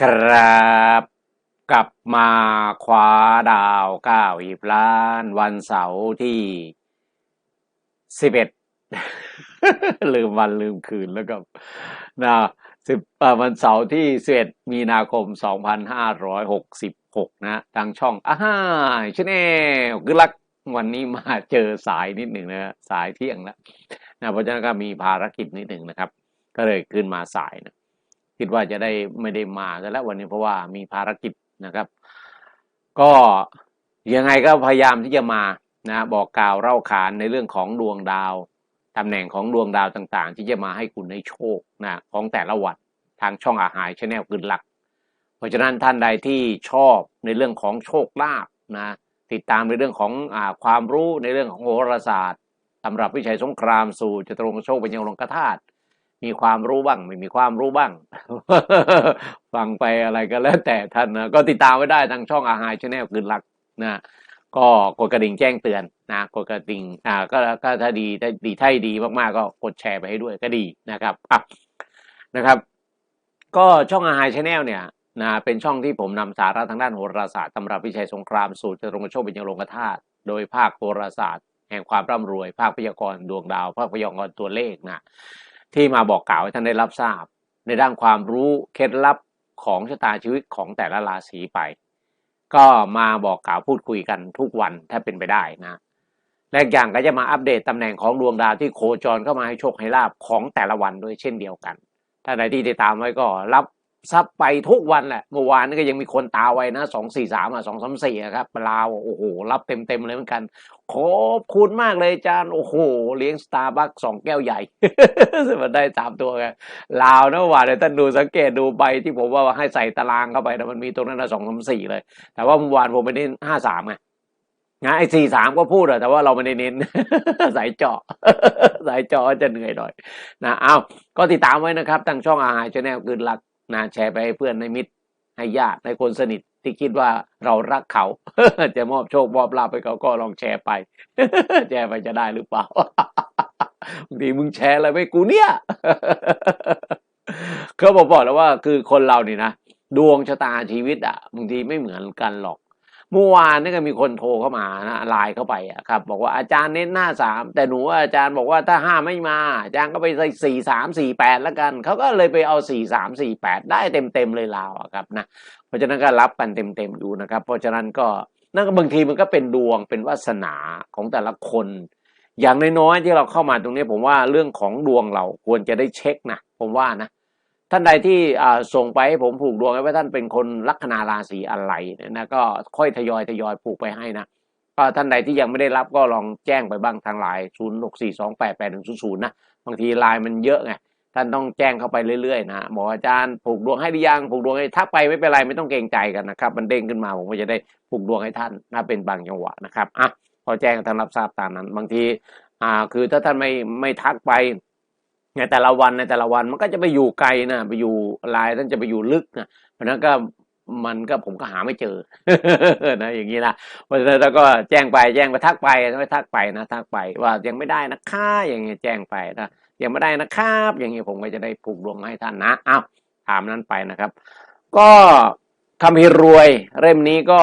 ครับกลับมาคว้าดาวเก้าอีกล้าน วันเสาร์ที่สิบเอ็ดลืมวันลืมคืนแล้วก็นะสิบวันเสาร์ที่สิบเอ็ดมีนาคมสองพันห้าร้อยหกสิบหกนะทางช่องอ้าชแนลคือลักวันนี้มาเจอสายนิดหนึ่งนะสายเที่ยงแล้วนะเพราะฉะนั้นก็มีภารกิจนิดหนึ่งนะครับ ก็เลยขึ้นมาสายนะ คิดว่าจะได้ไม่ได้มากันแล้ววันนี้เพราะว่ามีภารกิจนะครับ ก็ยังไงก็พยายามที่จะมานะบอกกล่าวเล่าขานในเรื่องของดวงดาวตำแหน่งของดวงดาวต่างๆ ที่จะมาให้คุณได้โชคนะของแต่ละวันทางช่องอาหารชแนลคืนหลัก เพราะฉะนั้นท่านใดที่ชอบในเรื่องของโชคลาภนะติดตามในเรื่องของอความรู้ในเรื่องของโหราศาสตร์ตำรับวิชัยสงครามสู่จตุรงโชคเป็นยังลงกระธาตุ มีความรู้บ้าง ไม่มีความรู้บ้าง ฟังไปอะไรก็แล้วแต่ท่านนะก็ติดตามไว้ได้ทางช่องอาหารชแนลคืนหลักนะก็กดกระดิ่งแจ้งเตือนนะกดกระดิ่งอ่าก็ก็ถ้าดีถ้าดีถ้าดีมากๆก็กดแชร์ไปให้ด้วยก็ดีนะครับอะนะครับ ก็ช่องอาหารชแนลเนี่ยนะเป็นช่องที่ผมนำสาระทางด้านโหราศาสตร์ตำรับวิชัยสงครามสูตรจตุรงโชคเป็นยังลงกธาตุโดยภาคโหราศาสตร์ แห่งความร่ำรวย ภาคพยากรณ์ดวงดาว ภาคพยากรณ์ตัวเลขนะ ที่มาบอกกล่าวให้ท่านได้รับทราบ ในด้านความรู้เคล็ดลับของชะตาชีวิตของแต่ละราศีไป ก็มาบอกกล่าวพูดคุยกันทุกวันถ้าเป็นไปได้นะและอีกอย่างก็จะมาอัปเดตตำแหน่งของดวงดาวที่โคจรเข้ามาให้โชคให้ลาบของแต่ละวันด้วยเช่นเดียวกัน ถ้าใดที่ติดตามไว้ก็รับ ทรัพย์ไปทุกวันแหละเมื่อวานนี้ก็ยังมีคนตาไว้นะสองสี่สามอะสองสามสี่ครับลาวโอ้โห รับเต็มเต็มเลยเหมือนกัน ขอบคุณมากเลยอาจารย์โอ้โห เลี้ยงสตาร์บัคสองแก้วใหญ่มันได้สามตัวไงลาวนะว่าเดี๋ยวท่านดูสังเกตดูใบที่ผมว่าให้ใส่ตารางเข้าไปนะมันมีตรงนั้นนะสองสามสี่เลย แต่ว่าเมื่อวานผมไปเน้นห้าสามไงนะไอ้สี่สามก็พูดอะแต่ว่าเราไม่ได้เน้น สายเจาะสายเจาะจะเหนื่อยหน่อยนะเอาก็ติดตามไว้นะครับทางช่องอาหารชาแนลคืนหลัก นะแชร์ไปให้เพื่อนในมิตร ให้ญาติให้คนสนิทที่คิดว่าเรารักเขา จะมอบโชคมอบลาภไปเขาก็ลองแชร์ไป แชร์ไปจะได้หรือเปล่าบางทีมึงแชร์อะไรไปกูเนี่ยเขาบอกบอกแล้วว่าคือคนเรานี่นะดวงชะตาชีวิตอะบางทีไม่เหมือนกันหรอก เมื่อวานนี่ก็มีคนโทรเข้ามานะไลน์เข้าไปอะครับ บอกว่าอาจารย์เน้นหน้าสามแต่หนูว่าอาจารย์บอกว่าถ้าห้าไม่มา อาจารย์ก็ไปใส่สี่สามสี่แปดแล้วกันเขาก็เลยไปเอาสี่สามสี่แปดได้เต็มเต็มเลยลาวอะครับนะเพราะฉะนั้นก็รับกันเต็มเต็มๆดูนะครับ เพราะฉะนั้นก็นั่นก็บางทีมันก็เป็นดวงเป็นวาสนาของแต่ละคน อย่างน้อยๆที่เราเข้ามาตรงนี้ผมว่าเรื่องของดวงเราควรจะได้เช็คนะผมว่านะ ท่านใดที่ส่งไปให้ผมผูกดวงให้ว่าท่านเป็นคนลัคนาราศีอะไรนะก็ค่อยทยอยทยอยผูกไปให้นะก็ท่านใดที่ยังไม่ได้รับก็ลองแจ้งไปบ้างทางไลน์ศูนย์หกสี่สองแปดแปดหนึ่งศูนย์ศูนย์นะบางทีไลน์มันเยอะไงท่านต้องแจ้งเข้าไปเรื่อยๆนะบออาจารย์ผูกดวงให้หรือยังผูกดวงให้ทักไปไม่เป็นไรไม่ต้องเกรงใจกันนะครับมันเด้งขึ้นมาผมก็จะได้ผูกดวงให้ท่านนะเป็นบางจังหวะนะครับอะพอแจ้งท่านรับทราบตามนั้น บางทีอ่าคือถ้าท่านไม่ไม่ทักไป ในแต่ละวันในแต่ละวันมันก็จะไปอยู่ไกลนะไปอยู่ลายท่านจะไปอยู่ลึกนะเพราะนั้นก็มันก็ผมก็หาไม่เจอนะอย่างนี้นะเพราะฉะนั้นเราก็แจ้งไปแจ้งไปทักไปไม่ทักไปนะทักไปว่ายังไม่ได้นะค่าอย่างเงี้ยแจ้งไปนะยังไม่ได้นะครับ อย่างเงี้ยผมก็จะได้ผูกดวงให้ท่านนะอ้าวถามนั้นไปนะครับ ก็คำพิรวยเล่มนี้ก็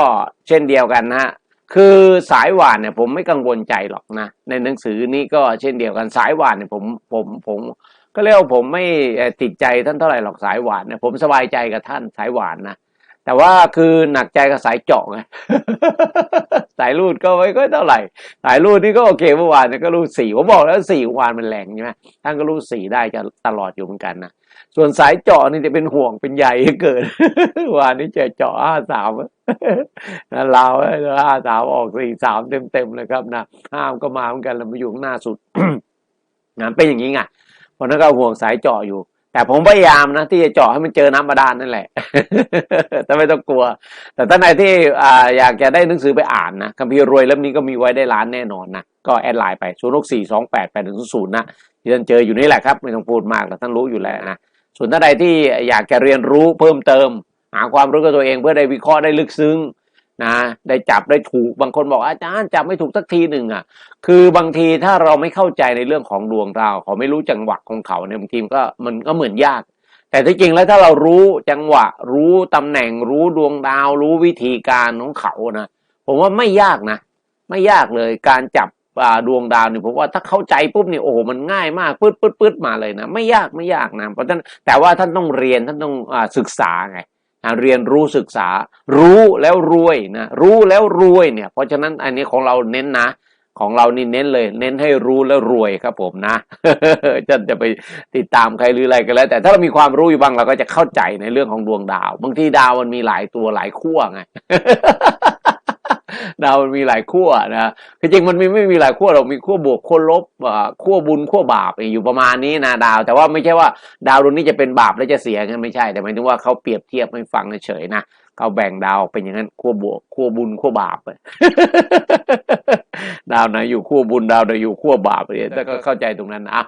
เช่นเดียวกันนะฮะ คือสายหวานเนี่ยผมไม่กังวลใจหรอกนะ ในหนังสือนี้ก็เช่นเดียวกันสายหวานเนี่ยผมผมผมก็เรียกว่าผมไม่ติดใจท่านเท่าไหร่หรอกสายหวานเนี่ยผมสบายใจกับท่านสายหวานนะ แต่ว่าคือหนักใจกับสายเจาะไงสายรูดก็ไม่ก็เท่าไหร่ สายรูดนี่ก็โอเคเมื่อวานเนี่ยก็รูดสี่ผมบอกแล้วสี่วานมันแรงใช่ไหมท่านก็รูดสี่ได้จะตลอดอยู่เหมือนกันนะส่วนสายเจาะนี่จะเป็นห่วงเป็นใหญ่เกิดวานนี้เจอเจาะห้าสามนะลาวห้าสามออกสี่สามเต็มเต็มๆเลยครับนะห้ามก็มาเหมือนกันแล้วมาอยู่ข้างหน้าสุดนะเป็นอย่างนี้ไงเพราะนั้นก็ห่วงสายเจาะอยู่ แต่ผมพยายามนะที่จะเจาะให้มันเจอน้ำบาดาลนั่นแหละแต่ไม่ต้องกลัว แต่ท่านไหนที่อ่าอยากจะได้หนังสือไปอ่านนะคัมภีร์รวยเล่มนี้ก็มีไว้ได้ล้านแน่นอนนะก็แอดไลน์ไปศูนย์หกสี่สองแปดแปดหนึ่งศูนย์นะที่ท่านเจออยู่นี่แหละครับไม่ต้องพูดมากแต่ท่านรู้อยู่แล้วนะส่วนท่านใดที่อยากจะเรียนรู้เพิ่มเติม หาความรู้กับตัวเองเพื่อได้วิเคราะห์ได้ลึกซึ้ง นะได้จับได้ถูกบางคนบอกอาจารย์จับไม่ถูกสักทีหนึ่งอะ คือบางทีถ้าเราไม่เข้าใจในเรื่องของดวงดาวเขาไม่รู้จังหวะของเขาเนี่ยบางทีก็มันก็เหมือนยาก แต่ที่จริงแล้วถ้าเรารู้จังหวะ รู้ตำแหน่งรู้ดวงดาว รู้วิธีการของเขานะผมว่าไม่ยากนะ ไม่ยากเลยการจับดวงดาวนี่ผมว่าถ้าเข้าใจปุ๊บนี่โอ้โหมันง่ายมากปื๊ดปื๊ดปื๊ดมาเลยนะ ไม่ยากไม่ยากนะเพราะฉะนั้นแต่ว่าท่านต้องเรียนท่านต้องอศึกษาไง เรียนรู้ศึกษา รู้แล้วรวยนะรู้แล้วรวยเนี่ยเพราะฉะนั้นอันนี้ของเราเน้นนะ ของเรานี่เน้นเลย เน้นให้รู้แล้วรวยครับผมนะจะจะไปติดตามใครหรืออะไรก็แล้ว แต่ถ้าเรามีความรู้อยู่บ้างเราก็จะเข้าใจในเรื่องของดวงดาว บางทีดาวมันมีหลายตัวหลายขั้วไง ดาวมันมีหลายขั้วนะคือจริงมันมีไม่มีหลายขั้วหรอกมีขั้วบวกขั้วลบขั้วบุญขั้วบาปอยู่ประมาณนี้นะดาว แต่ว่าไม่ใช่ว่าดาวดวงนี้จะเป็นบาปแล้วจะเสียกันไม่ใช่ แต่หมายถึงว่าเขาเปรียบเทียบให้ฟังเฉยๆนะเขาแบ่งดาวเป็นอย่างนั้นขั้วบวกขั้วบุญขั้วบาปดาวไหนอยู่ขั้วบุญดาวไหนอยู่ขั้วบาปเนี่ยแต่ก็เข้าใจตรงนั้นนะ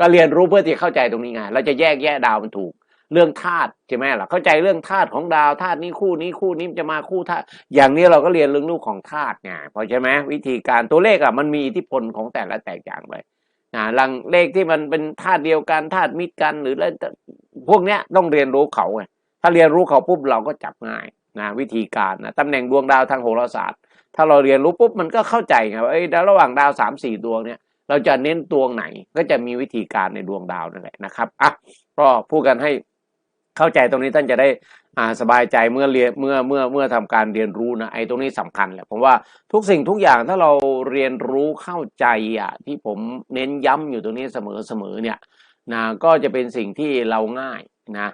ก็เรียนรู้เพื่อที่เข้าใจตรงนี้ไงเราจะแยกแยะดาวมันถูก เรื่องธาตุใช่ไหมล่ะเข้าใจเรื่องธาตุของดาวธาตุนี้คู่นี้คู่นี้จะมาคู่ธาตุอย่างนี้เราก็เรียนเรื่องลูกของธาตุไงพราะใช่ไหมวิธีการตัวเลขอะมันมีอิทธิพลของแต่ละแตกอย่างไปอ่าลังเลขที่มันเป็นธาตุเดียวกันธาตุมิตรกันหรืออะไรพวกเนี้ยต้องเรียนรู้เขาไงถ้าเรียนรู้เขาปุ๊บเราก็จับง่ายนะวิธีการนะตำแหน่งดวงดาวทางโหราศาสตร์ ถ้าเราเรียนรู้ปุ๊บมันก็เข้าใจไงว่าเอ้ระหว่างดาวสามสี่ดวงเนี่ยเราจะเน้นดวงไหนก็จะมีวิธีการในดวงดาวนั่นแหละนะครับอะก็พูดกันให้ เข้าใจตรงนี้ท่านจะได้อ่าสบายใจเมื่อเรียนเมื่อเมื่อเมื่อทำการเรียนรู้นะไอ้ตรงนี้สำคัญแหละผมว่าทุกสิ่งทุกอย่างถ้าเราเรียนรู้เข้าใจอะที่ผมเน้นย้ำอยู่ตรงนี้เสมอเสมอเนี่ยนะก็จะเป็นสิ่งที่เราง่ายนะ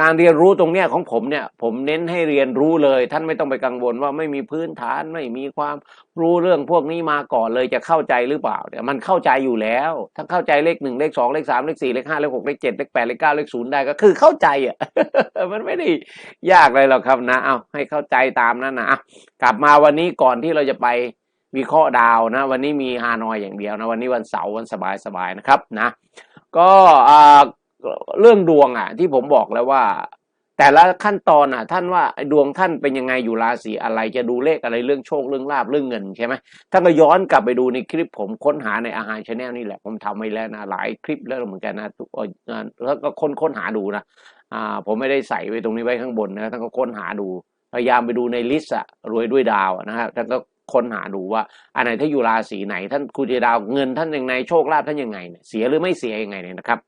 การเรียนรู้ตรงเนี้ยของผมเนี่ยผมเน้นให้เรียนรู้เลย ท่านไม่ต้องไปกังวลว่าไม่มีพื้นฐานไม่มีความรู้เรื่องพวกนี้มาก่อนเลยจะเข้าใจหรือเปล่าเนี่ยมันเข้าใจอยู่แล้วถ้าเข้าใจเลขหนึ่งเลขสองเลขสามเลขสี่เลขห้าเลขหกเลขเจ็ดเลขแปดเลขเก้าเลขศูนย์ได้ก็คือเข้าใจอะมันไม่ได้ยากเลยหรอกครับนะเอาให้เข้าใจตามนั้นนะกลับมาวันนี้ก่อนที่เราจะไปวิเคราะห์ดาวนะ วันนี้มีฮานอยอย่างเดียวนะวันนี้วันเสาร์วันสบายๆนะครับนะ ก็อ่า เรื่องดวงอะ ที่ผมบอกแล้วว่า แต่ละขั้นตอนอะ ท่านว่าดวงท่านเป็นยังไงอยู่ราศีอะไรจะดูเลขอะไรเรื่องโชคเรื่องลาบเรื่องเงินใช่ไหมท่านก็ย้อนกลับไปดูในคลิปผมค้นหาในอาหารชาแนลนี่แหละ ผมทำไว้แล้วนะหลายคลิปแล้วเหมือนกันนะแล้วก็ค้นค้นหาดูนะอ่า ผมไม่ได้ใส่ไว้ตรงนี้ไว้ข้างบนนะท่านก็ค้นหาดูพยายามไปดูในลิสต์อะรวยด้วยดาวนะครับท่านก็ค้นหาดูว่าอันไหนถ้าอยู่ราศีไหน ท่านคุณจะดาวเงินท่านยังไงโชคลาภท่านยังไงเนี่ยเสียหรือไม่เสียยังไงเนี่ยนะครับ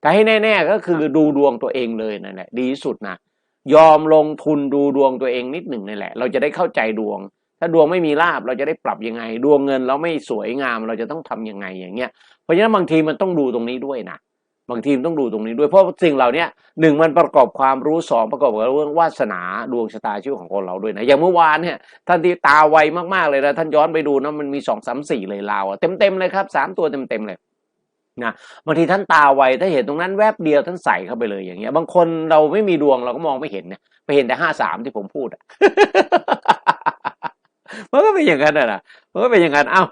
แต่ให้แน่ ๆ ก็คือดูดวงตัวเองเลยนั่นแหละดีที่สุดนะยอมลงทุนดูดวงตัวเองนิดหนึ่งนั่นแหละ เราจะได้เข้าใจดวง ถ้าดวงไม่มีลาบเราจะได้ปรับยังไง ดวงเงินเราไม่สวยงามเราจะต้องทำยังไงอย่างเงี้ยเพราะฉะนั้นบางทีมันต้องดูตรงนี้ด้วยนะบางทีมต้องดูตรงนี้ด้วยเพราะสิ่งเหล่านี้หนึ่งมันประกอบความรู้สองประกอบกับเรื่องวาสนาดวงชะตาชีวิตของคนเราด้วยนะอย่างเมื่อวานเนี่ยท่านที่ตาไวมากๆเลยนะท่านย้อนไปดูนะมันมีสองสามสี่เลยลาวเต็มเต็มๆเลยครับสามตัวเต็มเต็มๆเลย นะบางทีท่านตาไวถ้าเห็นตรงนั้นแวบเดียวท่านใส่เข้าไปเลยอย่างเงี้ย บางคนเราไม่มีดวงเราก็มองไม่เห็นเนี่ยไปเห็นแต่ห้าสามที่ผมพูดอะมันก็เป็นอย่างนั้นอะนะมันก็เป็นอย่างนั้นเอ้า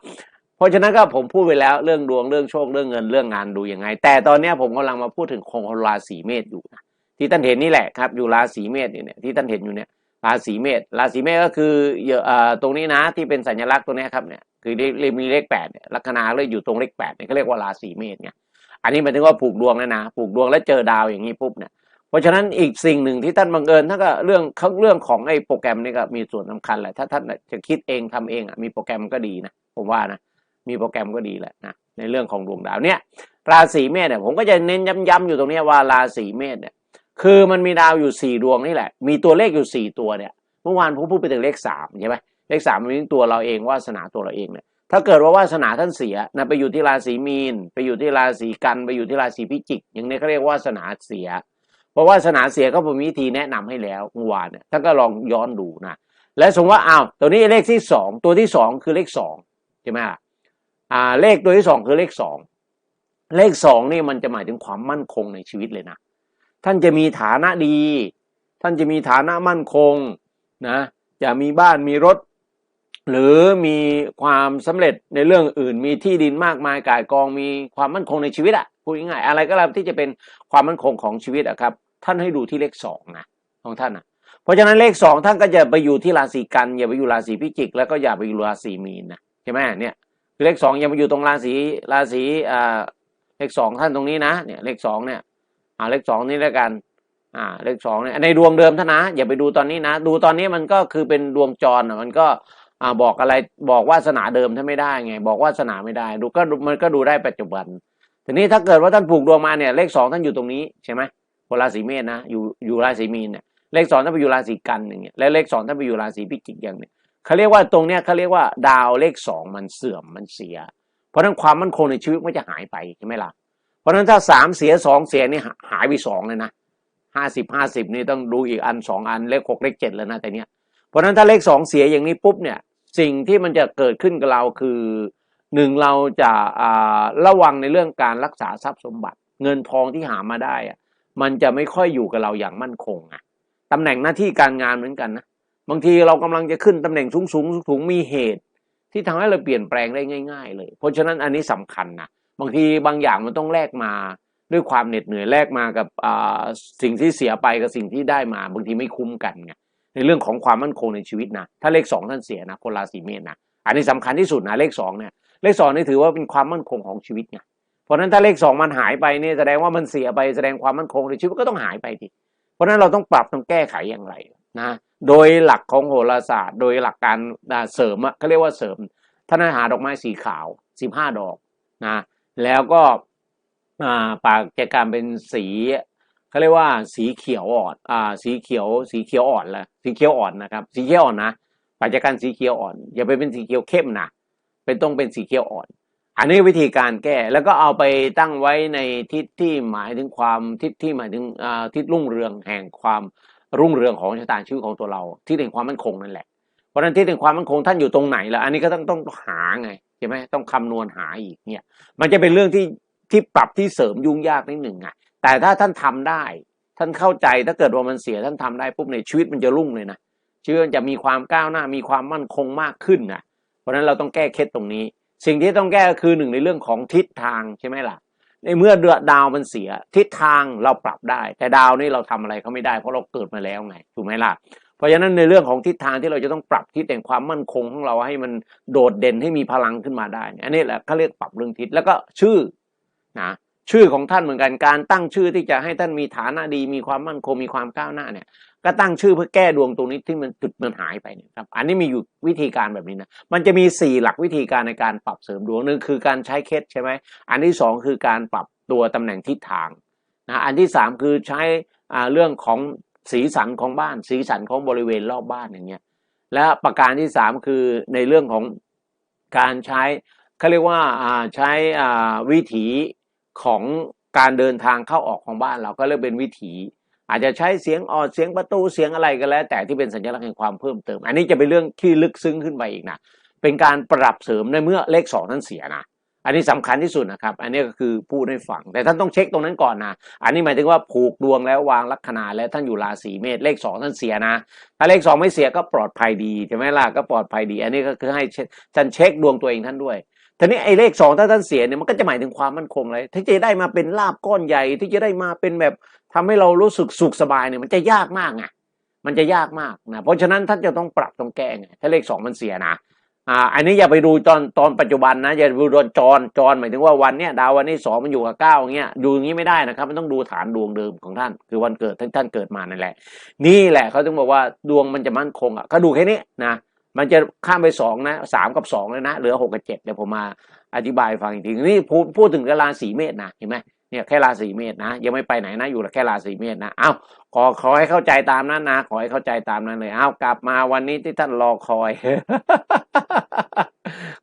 เพราะฉะนั้นก็ผมพูดไปแล้วเรื่องดวงเรื่องโชคเรื่องเงินเรื่องงานดูยังไง แต่ตอนเนี้ยผมกำลังมาพูดถึงคงราศีเมษอยู่นะที่ท่านเห็นนี่แหละครับ อยู่ราศีเมษอยู่เนี่ยที่ท่านเห็นอยู่เนี่ย ราศีเมษราศีเมษก็คือเอ่อเอ่อตรงนี้นะที่เป็นสัญลักษณ์ตัวนี้ครับเนี่ยคือเลขมีเลขแปดลัคนาเลยอยู่ตรงเลขแปดเนี่ยเขาเรียกว่าราศีเมษเนี่ยอันนี้หมายถึงว่าผูกดวงแล้วนะผูกดวงแล้วเจอดาวอย่างนี้ปุ๊บเนี่ยเพราะฉะนั้นอีกสิ่งหนึ่งที่ท่านบังเอิญท่านก็เรื่องเขาเรื่องของไอ้โปรแกรมนี่ก็มีส่วนสำคัญแหละถ้าท่านจะคิดเองทำเองอะมีโปรแกรมก็ดีนะผมว่านะมีโปรแกรมก็ดีแหละนะในเรื่องของดวงดาวเนี่ยราศีเมษเนี่ยผมก็จะเน้นย้ำๆอยู่ตรงนี้ว่าราศีเมษเนี่ย คือมันมีดาวอยู่สี่ดวงนี่แหละ มีตัวเลขอยู่สี่ตัวเนี่ย เมื่อวานผมพูดไปถึงเลขสามใช่ไหมเลขสามมันเป็นตัวเราเองวาสนาตัวเราเองเนี่ย ถ้าเกิดว่าวาสนาท่านเสียนะไปอยู่ที่ราศีมีน ไปอยู่ที่ราศีกัน ไปอยู่ที่ราศีพิจิก อย่างนี้เขาเรียกวาสนาเสียเพราะวาสนาเสียก็ผมมีวิธีแนะนำให้แล้วเมื่อวานเนี่ย ท่านก็ลองย้อนดูนะ และสมมติว่าอ้าว ตัวนี้เลขที่สอง ตัวที่สองคือเลขสองใช่ไหมล่ะอ่า เลขตัวที่สองคือเลขสอง เลขสองนี่มันจะหมายถึงความมั่นคงในชีวิตเลยนะ ท่านจะมีฐานะดี ท่านจะมีฐานะมั่นคงนะจะมีบ้านมีรถ หรือมีความสำเร็จในเรื่องอื่น มีที่ดินมากมายกายกองมีความมั่นคงในชีวิตอะพูดง่ายๆอะไรก็แล้วที่จะเป็นความมั่นคงของชีวิตอะครับ ท่านให้ดูที่เลขสองนะของท่านนะเพราะฉะนั้นเลขสองท่านก็จะไปอยู่ที่ราศีกันอย่าไปอยู่ราศีพิจิก แล้วก็อย่าไปอยู่ราศีมีนนะใช่ไหมเนี่ยคือเลขสองอย่ามาอยู่ตรงราศีราศีอ่าเลขสองท่านตรงนี้นะเนี่ยเลขสองเนี่ย อ่าเลขสองนี่แล้วกัน อ่า เลขสองเนี่ยในดวงเดิมท่านนะ อย่าไปดูตอนนี้นะ ดูตอนนี้มันก็คือเป็นดวงจรอะมันก็อ่าบอกอะไรบอกวาสนาเดิมท่านไม่ได้ไง บอกวาสนาไม่ได้ ดูก็มันก็ดูได้ปัจจุบัน ทีนี้ถ้าเกิดว่าท่านผูกดวงมาเนี่ย เลขสองท่านอยู่ตรงนี้ใช่ไหมคนราศีเมษนะอยู่อยู่ราศีมีนเนี่ยเลขสองท่านไปอยู่ราศีกันอย่างเงี้ยและเลขสองท่านไปอยู่ราศีพิจิกอย่างเนี้ยเขาเรียกว่าตรงเนี้ยเขาเรียกว่าดาวเลขสองมันเสื่อมมันเสีย เพราะนั้นความมั่นคงในชีวิตมันจะหายไปใช่ไหมล่ะ ราะฉะนั้นถ้าสามเสียสองเสียนี่หายไปสองเลยนะห้าสิบห้าสิบนี่ต้องดูอีกอันสองอันเลขหกเลขเจ็ดแล้วนะแต่เนี้ยเพราะฉะนั้นถ้าเลขสองเสียอย่างนี้ปุ๊บเนี่ยสิ่งที่มันจะเกิดขึ้นกับเราคือหนึ่งเราจะอ่าระวังในเรื่องการรักษาทรัพย์สมบัติ เงินทองที่หามาได้อะมันจะไม่ค่อยอยู่กับเราอย่างมั่นคงอะตำแหน่งหน้าที่การงานเหมือนกันนะบางทีเรากำลังจะขึ้นตำแหน่งสูงสูงสูงมีเหตุ ที่ทำให้เราเปลี่ยนแปลงได้ง่าย ๆ เลย เพราะฉะนั้นอันนี้สำคัญนะ บางทีบางอย่างมันต้องแลกมาด้วยความเหน็ดเหนื่อยแลกมากับอ่าสิ่งที่เสียไปกับสิ่งที่ได้มา บางทีไม่คุ้มกันไงในเรื่องของความมั่นคงในชีวิตนะ ถ้าเลขสองท่านเสียนะคนราศีเมษนะอันนี้สำคัญที่สุดนะเลขสองเนี่ยเลขสองนี่ถือว่าเป็นความมั่นคงของชีวิตไงเพราะฉะนั้นถ้าเลขสองมันหายไปเนี่ยแสดงว่ามันเสียไปแสดงความมั่นคงในชีวิตก็ต้องหายไปทีเพราะฉะนั้นเราต้องปรับต้องแก้ไขอย่างไรนะโดยหลักของโหราศาสตร์ โดยหลักการเสริมอะเขาเรียกว่าเสริมท่านให้หาดอกไม้สีขาวสิบห้าดอกนะ แล้วก็อ่าปากแกการเป็นสีเขาเรียกว่าสีเขียวอ่อนอ่าสีเขียวสีเขียวอ่อนแหละสีเขียวอ่อนนะครับ สีเขียวอ่อนนะปากแกการสีเขียวอ่อน อย่าไปเป็นสีเขียวเข้มนะเป็นต้องเป็นสีเขียวอ่อน อันนี้วิธีการแก้แล้วก็เอาไปตั้งไว้ในทิศที่หมายถึงความทิศที่หมายถึงทิศรุ่งเรืองแห่งความรุ่งเรืองของชะตาชีวิตของตัวเรา ที่แห่งความมั่นคงนั่นแหละเพราะนั้นที่แห่งความมั่นคงท่านอยู่ตรงไหนล่ะอันนี้ก็ต้องต้องหาไง ใช่ไหมต้องคำนวณหาอีกเนี่ย มันจะเป็นเรื่องที่ที่ปรับที่เสริมยุ่งยากนิดหนึ่งไงแต่ถ้าท่านทำได้ ท่านเข้าใจถ้าเกิดว่ามันเสียท่านทำได้ปุ๊บในชีวิตมันจะรุ่งเลยนะชีวิตมันจะมีความก้าวหน้ามีความมั่นคงมากขึ้นนะเพราะฉะนั้นเราต้องแก้เคล็ดตรงนี้ สิ่งที่ต้องแก้ก็คือหนึ่งในเรื่องของทิศทางใช่ไหมล่ะในเมื่อเดือดาวมันเสียทิศทางเราปรับได้ แต่ดาวนี่เราทำอะไรเขาไม่ได้เพราะเราเกิดมาแล้วไงถูกไหมล่ะ เพราะฉะนั้นในเรื่องของทิศทางที่เราจะต้องปรับทิศแห่งความมั่นคงของเราให้มันโดดเด่นให้มีพลังขึ้นมาได้ อันนี้แหละเขาเรียกปรับเรื่องทิศแล้วก็ชื่อนะชื่อของท่านเหมือนกันการตั้งชื่อที่จะให้ท่านมีฐานะดี มีความมั่นคงมีความก้าวหน้าเนี่ยก็ตั้งชื่อเพื่อแก้ดวงตรงนี้ที่มันจุดมันหายไปเนี่ยครับอันนี้มีอยู่วิธีการแบบนี้นะมันจะมีสี่หลักวิธีการในการปรับเสริมดวงหนึ่งคือการใช้เคล็ดใช่ไหมอันที่สองคือการปรับตัวตำแหน่งทิศทางนะอันที่สามคือใช้เรื่องของ สีสันของบ้าน สีสันของบริเวณรอบบ้านอย่างเงี้ยและประการที่สามคือในเรื่องของการใช้เขาเรียกว่าใช้วิถีของการเดินทางเข้าออกของบ้านเราก็เรียกเป็นวิถี อาจจะใช้เสียงออดเสียงประตูเสียงอะไรก็แล้ว แต่ที่เป็นสัญลักษณ์แห่งความเพิ่มเติม อันนี้จะเป็นเรื่องที่ลึกซึ้งขึ้นไปอีกนะเป็นการปรับเสริมในเมื่อเลขสองนั้นเสียนะ อันนี้สำคัญที่สุดนะครับ อันนี้ก็คือพูดให้ฟัง แต่ท่านต้องเช็คตรงนั้นก่อนนะ อันนี้หมายถึงว่าผูกดวงแล้ววางลัคนาแล้วท่านอยู่ราศีเมษเลขสองท่านเสียนะ ถ้าเลขสองไม่เสียก็ปลอดภัยดีใช่ไหมล่ะก็ปลอดภัยดี อันนี้ก็คือให้ท่านเช็คดวงตัวเองท่านด้วยทีนี้ไอ้เลขสองถ้าท่านเสียเนี่ยมันก็จะหมายถึงความมั่นคงเลยที่จะได้มาเป็นลาบก้อนใหญ่ที่จะได้มาเป็นแบบทำให้เรารู้สึกสุขสบายเนี่ยมันจะยากมากไงมันจะยากมากนะเพราะฉะนั้นท่านจะต้องปรับต้องแก้ไงถ้าเลขสองมันเสียนะ อ่าอันนี้อย่าไปดูตอนตอนปัจจุบันนะอย่าไปดูตอนจรจรหมายถึงว่าวันเนี้ยดาววันนี้สองมันอยู่กับเก้าอย่างเงี้ยดูอย่างนี้ไม่ได้นะครับมันต้องดูฐานดวงเดิมของท่าน คือวันเกิดที่ท่านเกิดมานั่นแหละ นี่แหละเขาถึงบอกว่าดวงมันจะมั่นคงอะก็ดูแค่นี้นะมันจะข้ามไปสองนะสามกับสองเลยนะเหลือหกกับเจ็ดเดี๋ยวผมมาอธิบายฟังอีกทีนี่พูดพูดถึงราศีเมษนะเห็นไหม เนี่ยแค่ราศีเมษนะ ยังไม่ไปไหนนะอยู่แค่ราศีเมษนะเอ้าขอขอให้เข้าใจตามนั้นนะ ขอให้เข้าใจตามนั้นเลย เอ้ากลับมาวันนี้ที่ท่านรอคอย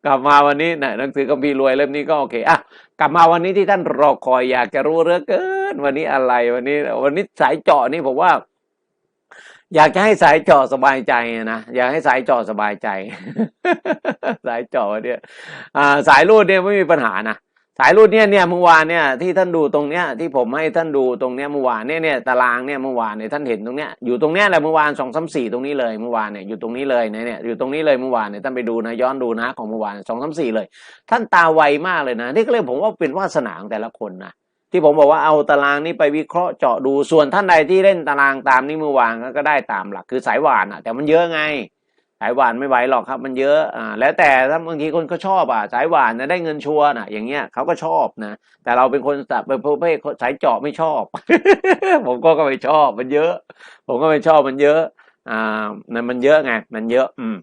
กลับมาวันนี้นะหนังสือคัมภีรวยเล่มนี้ก็โอเคอะกลับมาวันนี้ที่ท่านรอคอยอยากจะรู้เหลือเกิน วันนี้อะไรวันนี้ วันนี้สายเจาะนี่ผมว่า อยากจะให้สายเจาะสบายใจนะอยากให้สายเจาะสบายใจ สายเจาะเนี่ยอ่า สายรูดเนี่ยไม่มีปัญหานะ สายรูดเนี่ยเนี่ยเมื่อวานเนี่ยที่ท่านดูตรงเนี้ยที่ผมให้ท่านดูตรงเนี้ยเมื่อวานเนี่ยเนี่ยตารางเนี่ยเมื่อวานเนี่ยท่านเห็นตรงเนี้ยอยู่ตรงเนี้ยแหละเมื่อวานสองสามสี่ตรงนี้เลยเมื่อวานเนี่ยอยู่ตรงนี้เลยเนี่ยเนี่ยอยู่ตรงนี้เลยเมื่อวานเนี่ยท่านไปดูนะย้อนดูนะของเมื่อวานสองสามสี่เลย ท่านตาไวมากเลยนะนี่ก็เลยผมว่าเป็นวาสนาของแต่ละคนนะที่ผมบอกว่าเอาตารางนี้ไปวิเคราะห์เจาะดูส่วนท่านใดที่เล่นตารางตามนี้เมื่อวานก็ได้ตามหลักคือสายหวานอะแต่มันเยอะไงายหวานไม่ไหวหรอกครับ มันเยอะอ่าแล้วแต่ถ้าบางทีคนเขาชอบอะสายหวานนะได้เงินชัวร์น่ะอย่างเงี้ยเขาก็ชอบนะ แต่เราเป็นคนสับเป็นประเภทสายเจาะไม่ชอบ ผมก็ก็ไม่ชอบมันเยอะ ผมก็ไม่ชอบมันเยอะอ่านั่นมันเยอะไง มันเยอะ อืม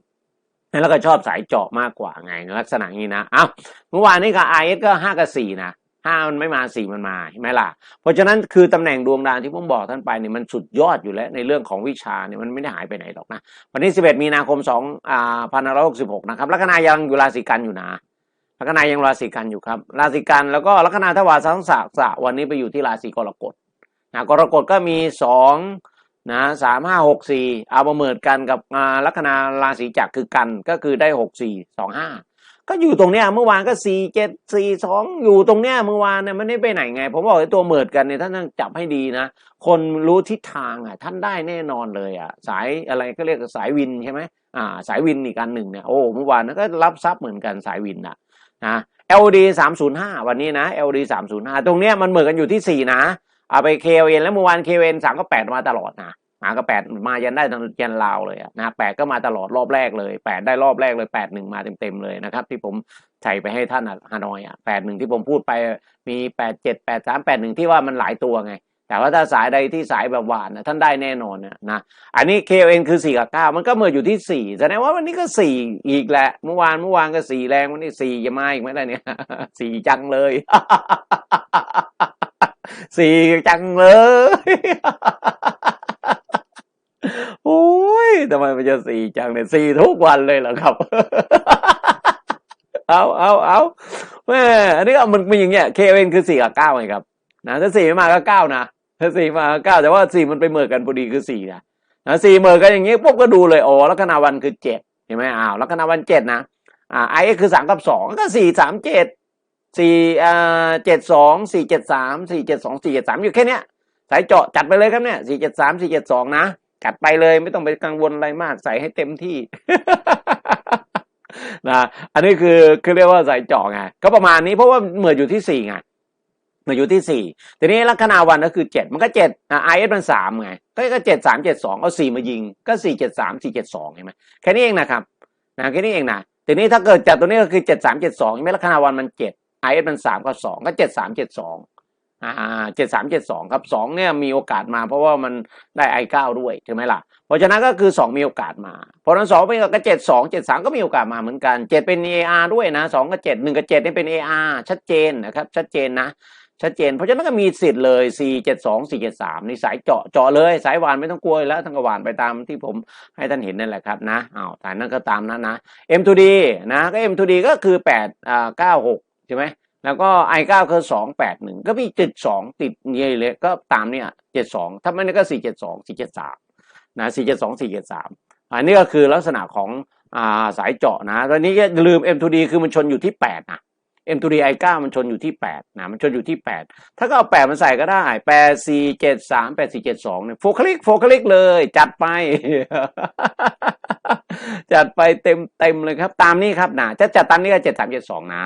แล้วก็ชอบสายเจาะมากกว่าไงลักษณะนี้นะอ้าวเมื่อวานนี้กับไอเอสก็ห้ากับสี่นะ ห้ามันไม่มาสี่มันมาเห็นไหมล่ะ เพราะฉะนั้นคือตำแหน่งดวงดาวที่ผมบอกท่านไปเนี่ยมันสุดยอดอยู่แล้วในเรื่องของวิชาเนี่ยมันไม่ได้หายไปไหนหรอกนะวันที่สิบเอ็ดมีนาคมสองอ่าพันร้อยหกสิบหกนะครับลัคนายังอยู่ราศีกันอยู่นะลัคนายังราศีกันอยู่ครับ ราศีกันแล้วก็ลัคนาทวารสังสะสะวันนี้ไปอยู่ที่ราศีกรกฎนะกรกฎก็มีสองนะสามห้าหกสี่เอามาเหมิดกันกับลัคนาราศีจักรคือกันก็คือได้หกสี่สองห้า ก็อยู่ตรงเนี้ยเมื่อวานก็สี่เจ็ดสี่สองอยู่ตรงเนี้ยเมื่อวานเนี่ยมันไม่ไปไหนไง ผมบอกไอ้ตัวเหมิดกันเนี่ยท่านต้องจับให้ดีนะ คนรู้ทิศทางอะ ท่านได้แน่นอนเลยอะ สายอะไรก็เรียกสายวินใช่ไหมอ่า สายวินอีกอันหนึ่งเนี่ยโอ้เมื่อวานนั้นก็รับทรัพย์เหมือนกันสายวินอะนะ LD สามศูนย์ห้าวันนี้นะ LD สามศูนย์ห้าตรงเนี้ยมันเหมือนกันอยู่ที่สี่นะเอาไป KLN แล้วเมื่อวาน KLN สามก็แปดมาตลอดนะ หาก็แปดมายันได้ยันลาวเลยอะนะแปดก็มาตลอดรอบแรกเลยแปดได้รอบแรกเลยแปดหนึ่งมาเต็มๆเลยนะครับ ที่ผมใส่ไปให้ท่านฮานอยอะแปดหนึ่งที่ผมพูดไปมีแปดเจ็ดแปดสามแปดหนึ่งที่ว่ามันหลายตัวไง แต่ว่าถ้าสายใดที่สายแบบหวานนะท่านได้แน่นอนนะนะอันนี้ KLN คือสี่กับเก้ามันก็เมืออยู่ที่สี่แสดงว่าวันนี้ก็สี่อีกแหละเมื่อวานเมื่อวานก็สี่แรงวันนี้สี่จะมาอีกไหมล่ะเนี่ยสี่จังเลยสี่จังเลย โอ้ยทำไมมันจะสี่จังเนี่ยสี่ทุกวันเลยเหรอครับ เอาเอาเอาแม่อันนี้ก็มันเป็นอย่างเงี้ย KLN คือสี่กับเก้าไงครับนะถ้าสี่ไม่มาก็เก้านะถ้าสี่มาก็เก้าแต่ว่าสี่มันไปเหมือกันพอดีคือสี่นะนะสี่เหมือกันอย่างเงี้ปุ๊บก็ดูเลยโอ้ลัคนาวันคือเจ็ดเห็นไหมอ้าวลัคนาวันเจ็ดนะอ่าไอคือสามกับสองก็สี่สามเจ็ดสี่อ่าเจ็ดสองสี่เจ็ดสามสี่เจ็ดสองสี่เจ็ดสามอยู่แค่เนี้ยสายเจาะจัดไปเลยครับเนี่ยสี่เจ็ดสามสี่เจ็ดสองนะ จัดไปเลยไม่ต้องไปกังวลอะไรมาก ใส่ให้เต็มที่นะอันนี้คือคือเรียกว่าใสายเจาะไงก็ประมาณนี้เพราะว่าเหมือนอยู่ที่สี่ไงเหมาอนอยู่ที่สี่ทีนี้ลัคนาวันก็คือเจ็ดมันก็เจ็ดไอเอสมันสามไงก็เจ็ดสามเจ็ดสองเอาสี่มายิง ก็สี่เจ็ดสามสี่เจ็ดสองเห็นไหมแค่นี้เองนะครับนะแค่นี้เองนะทีนี้ถ้าเกิดจากตัวนี้ก็คือเจ็ดสามเจ็ดสองใช่ไหมลัคนาวันมันเจ็ดไอเอสมันสามก็สองก็เจ็ดสามเจ็ดสอง อ่าเจ็ดสามเจ็ดสองครับสองเนี่ยมีโอกาสมาเพราะว่ามันได้ไอเก้าด้วยใช่ไหมล่ะ เพราะฉะนั้นก็คือสองมีโอกาสมา เพราะนั้นสองเป็นก็เจ็ดสองเจ็ดสามก็มีโอกาสมาเหมือนกันเจ็ดเป็น AR ด้วยนะสองกับเจ็ดหนึ่งกับเจ็ดนี่เป็น AR ชัดเจนนะครับชัดเจนนะชัดเจน เพราะฉะนั้นก็มีสิทธิ์เลยสี่เจ็ดสองสี่เจ็ดสามนี่สายเจาะเจาะเลย สายหวานไม่ต้องกลัวแล้วทั้งกหวานไปตามที่ผมให้ท่านเห็นนั่นแหละครับนะอ้าวแต่นั้นก็ตามนั้นนะ M2D นะก็ M2D ก็คือแปดอ่าเก้าหกใช่ไหม แล้วก็ i9 คือสองแปดหนึ่งก็มีเจ็ดสองติดเยเลยก็ตามเนี่ยเจ็ดสองถ้าไม่นั่นก็สี่เจ็ดสองสี่เจ็ดสามนะ 4 7 2 4 7 3 อันนี้ก็คือลักษณะของอ่าสายเจาะนะ ตอนนี้อย่าลืม M2D คือมันชนอยู่ที่ 8 นะ M2D i9 มันชนอยู่ที่ 8 นะ มันชนอยู่ที่ 8 ถ้าก็เอา 8 มันใส่ก็ได้ 8 4 7 3 8 4 7 2เนี่ยโฟกัลิกโฟกัลิกเลย จัดไป จัดไปเต็มเต็มเลยครับ ตามนี้ครับนะจะจัดตามนี้ก็ 7 3 7 2 นะ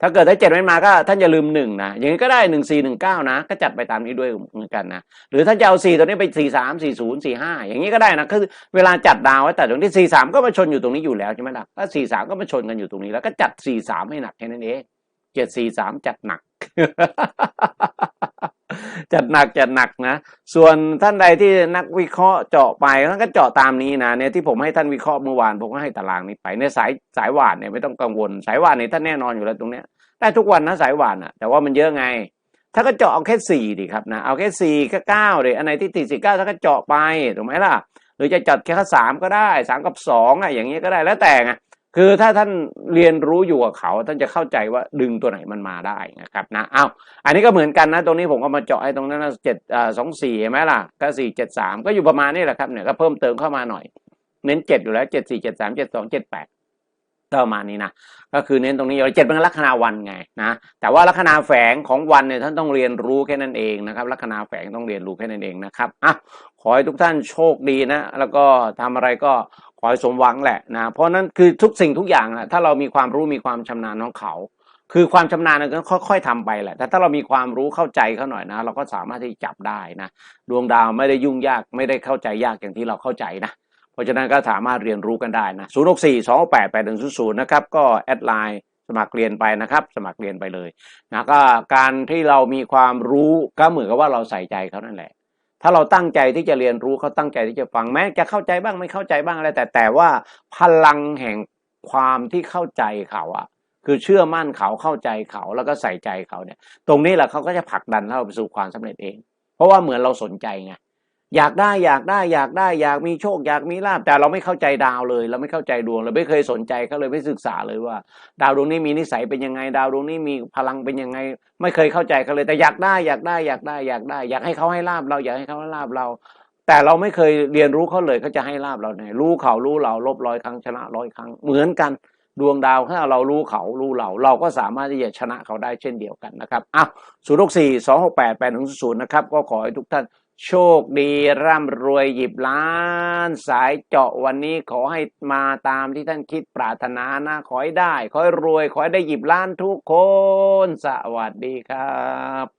ถ้าเกิดได้เจ็ดไม่มาก็ท่านอย่าลืมหนึ่งนะอย่างนี้ก็ได้หนึ่งสี่หนึ่งเก้านะ ก็จัดไปตามนี้ด้วยเหมือนกันนะหรือท่านจะเอาสี่ตัวนี้ไปสี่สามสี่ศูนย์สี่ห้าอย่างนี้ก็ได้นะคือเวลาจัดดาวไว้แต่ตรงที่สี่สามก็มาชนอยู่ตรงนี้อยู่แล้วใช่ไหมล่ะถ้าสี่สามก็มาชนกันอยู่ตรงนี้แล้วก็จัดสี่สามให้หนักแค่นั้นเองเจ็ดสี่สามจัดหนัก จัดหนักจัดหนักนะ ส่วนท่านใดที่นักวิเคราะห์เจาะไปท่านก็เจาะตามนี้นะเนี่ยที่ผมให้ท่านวิเคราะห์เมื่อวานผมก็ให้ตารางนี้ไปในสายสายหวานเนี่ยไม่ต้องกังวล สายหวานเนี่ยท่านแน่นอนอยู่แล้วตรงเนี้ยได้ทุกวันนะสายหวานอะ แต่ว่ามันเยอะไงถ้าก็เจาะเอาแค่สี่ดิครับนะเอาแค่สี่ก็เก้าดิอันไหนที่ติดสี่เก้าถ้าก็เจาะไปถูกไหมล่ะหรือจะจัดแค่สามก็ได้สามกับสองอะอย่างเงี้ยก็ได้แล้วแต่ไง คือถ้าท่านเรียนรู้อยู่กับเขา ท่านจะเข้าใจว่าดึงตัวไหนมันมาได้นะครับนะเอาอันนี้ก็เหมือนกันนะตรงนี้ผมก็มาเจาะให้ตรงนั้นเจ็ดอ่าสองสี่เห็นไหมล่ะก็สี่เจ็ดสามก็อยู่ประมาณนี้แหละครับเนี่ยก็เพิ่มเติมเข้ามาหน่อย เน้นเจ็ดอยู่แล้วเจ็ดสี่เจ็ดสามเจ็ดสองเจ็ดแปดประมาณนี้นะก็คือเน้นตรงนี้เจ็ดเป็นลัคนาวันไงนะแต่ว่าลัคนาแฝงของวันเนี่ยท่านต้องเรียนรู้แค่นั้นเองนะครับลัคนาแฝงต้องเรียนรู้แค่นั้นเองนะครับอะขอให้ทุกท่านโชคดีนะแล้วก็ทำอะไรก็ ขอให้สมหวังแหละนะ เพราะนั้นคือทุกสิ่งทุกอย่างอะถ้าเรามีความรู้มีความชำนาญของเขา คือความชำนาญเราก็ค่อย ๆทำไปแหละ แต่ถ้าเรามีความรู้เข้าใจเขาหน่อยนะ เราก็สามารถที่จับได้นะ ดวงดาวไม่ได้ยุ่งยากไม่ได้เข้าใจยากอย่างที่เราเข้าใจนะ เพราะฉะนั้นก็สามารถเรียนรู้กันได้นะ0 6 4 2 6 8 8 1 0 0นะครับ ก็แอดไลน์สมัครเรียนไปนะครับ สมัครเรียนไปเลยนะก็การที่เรามีความรู้ก็เหมือนกับว่าเราใส่ใจเขานั่นแหละ ถ้าเราตั้งใจที่จะเรียนรู้เขาตั้งใจที่จะฟังแม้จะเข้าใจบ้างไม่เข้าใจบ้างอะไรแต่แต่ว่าพลังแห่งความที่เข้าใจเขาอะคือเชื่อมั่นเขาเข้าใจเขาแล้วก็ใส่ใจเขาเนี่ย ตรงนี้แหละเขาก็จะผลักดันเราไปสู่ความสำเร็จเอง เพราะว่าเหมือนเราสนใจไง อยากได้อยากได้อยากได้ อยากมีโชคอยากมีลาบแต่เราไม่เข้าใจดาวเลย เราไม่เข้าใจดวงเราไม่เคยสนใจเขาเลยไม่ศึกษาเลยว่า ดาวดวงนี้มีนิสัยเป็นยังไง ดาวดวงนี้มีพลังเป็นยังไง ไม่เคยเข้าใจเขาเลยแต่อยากได้อยากได้อยากได้อยากได้ อยากให้เขาให้ลาบเราอยากให้เขาให้ลาบเรา แต่เราไม่เคยเรียนรู้เขาเลยเขาจะให้ลาบเราไหนรู้เขารู้เราลบร้อยครั้งชนะร้อยครั้งเหมือนกันดวงดาวถ้าเรารู้เขารู้เรา เราก็สามารถที่จะชนะเขาได้เช่นเดียวกันนะครับอ้าวศูนย์หกสี่สองหกแปดแปดหนึ่งศูนย์นะครับก็ขอให้ทุกท่าน โชคดีร่ำรวยหยิบล้าน สายเจาะวันนี้ขอให้มาตามที่ท่านคิดปรารถนานะ ขอให้ได้ ขอให้รวย ขอให้ได้หยิบล้านทุกคน สวัสดีครับ